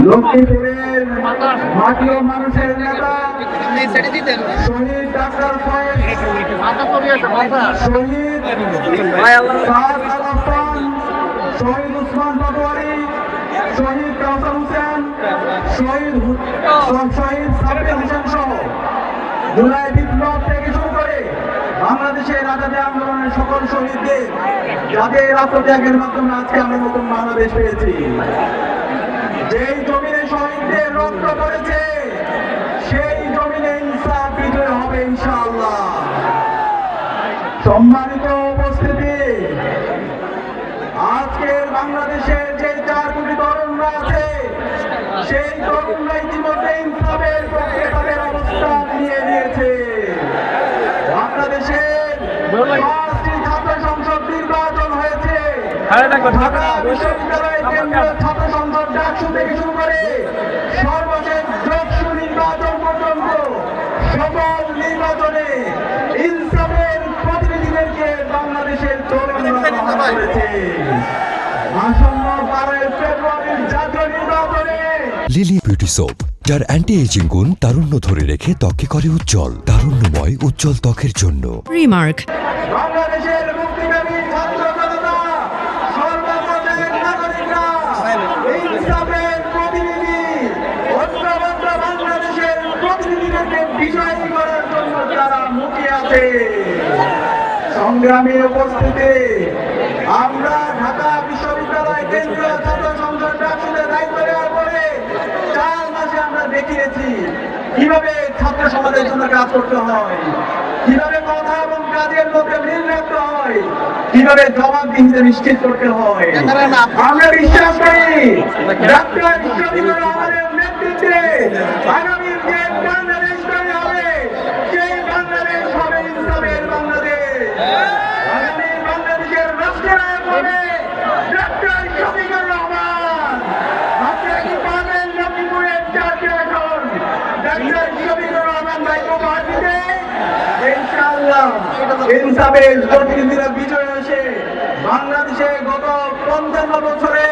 লক্ষ্মীপুরের মানুষের নেতা শহীদ ডাক্তার শহীদ শহীদ উসমান পাটোয়ারি শহীদ কাউসার হোসেন শহীদ শহীদ সাব্বির হোসেন সহ জুলাই বিপ্লব থেকে শুরু করে বাংলাদেশের আজাদী আন্দোলনের সকল শহীদদের যাদের আত্মত্যাগের মাধ্যমে আজকে আমরা নতুন বাংলাদেশ পেয়েছি। যেই জমিনে শহীদদের রক্ত পড়েছে সেই জমিনে ইনসাফ বিজয় হবে ইনশাআল্লাহ। সম্মানিত উপস্থিতি আজকের বাংলাদেশের যে চার কোটি তরুণরা আছে সেই তরুণরা ইতিমধ্যে ইনসাফের পক্ষে তাদের অবস্থান নিয়ে নিয়েছে। বাংলাদেশের ছাত্র সংসদ নির্বাচন হয়েছে। ঢাকা বিশ্ববিদ্যালয় কেন্দ্রীয় ডাকসু থেকে শুরু করে সর্বশেষ যোগসু নির্বাচন পর্যন্ত সকল নির্বাচনে ইনসাফের প্রতিনিধিদেরকে বাংলাদেশের তরুণরা করেছে আসন্ন বারোই ফেব্রুয়ারির জাতীয় নির্বাচনে লিলি বিউটি সোপ যার অ্যান্টি এজিং গুণ তারুণ্য ধরে রেখে ত্বকে করে উজ্জ্বল তারুণ্যময় উজ্জ্বল ত্বকের জন্য Remark. মুখে সংগ্রামী উপস্থিতি আমরা ঢাকা বিশ্ববিদ্যালয় কেন্দ্রীয় ছাত্র সংসদ ডাকসুতে দায়িত্ব নেওয়ার পরে চার মাসে আমরা দেখিয়েছি কীভাবে ছাত্র সমাজের জন্য কাজ করতে হয় কীভাবে কথা এবং কাজের মধ্যে মিল রাখতে হয় কীভাবে জবাবদিহিতে নিশ্চিত করতে হয়। আমরা বিশ্বাস করি ডাক্তার শফিকুর হবে ডাক্তার শফিকুর রহমান। আপনারা কি পাবেন লক্ষ্মীপুরের চারটে এখন। ডাক্তার শফিকুর রহমান ভাইকে উপহার দিতে গত পঞ্চান্ন বছরে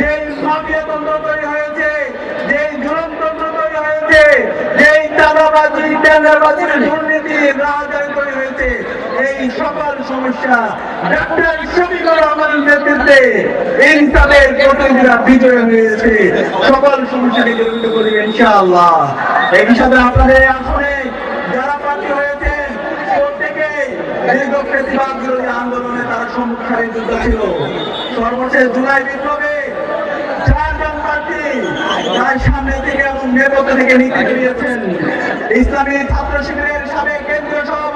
যে মাফিয়াতন্ত্র তৈরি হয়েছে হয়েছে যে চাঁদাবাজি টেন্ডারবাজির দুর্নীতি, রাজধানী তৈরি হয়েছে। এই সকল সমস্যা। ডাক্তার রহমানের নেতৃত্বে বিজয় হয়েছে সকল সমস্যাকে ইনশাআল্লাহ। এই সাথে আপনাদের যারা প্রার্থী হয়েছেন প্রত্যেকেই দীর্ঘ প্রতিবাদ বিরোধী আন্দোলনে তারা সম্মুখীন যুদ্ধ ছিল। সর্বশেষ জুলাই বিপ্লবে তার সামনে থেকে এবং নেপথ্য থেকে নেতৃত্ব দিয়েছেন ইসলামী ছাত্র শিবিরের সাবেক কেন্দ্রীয় সভাপতি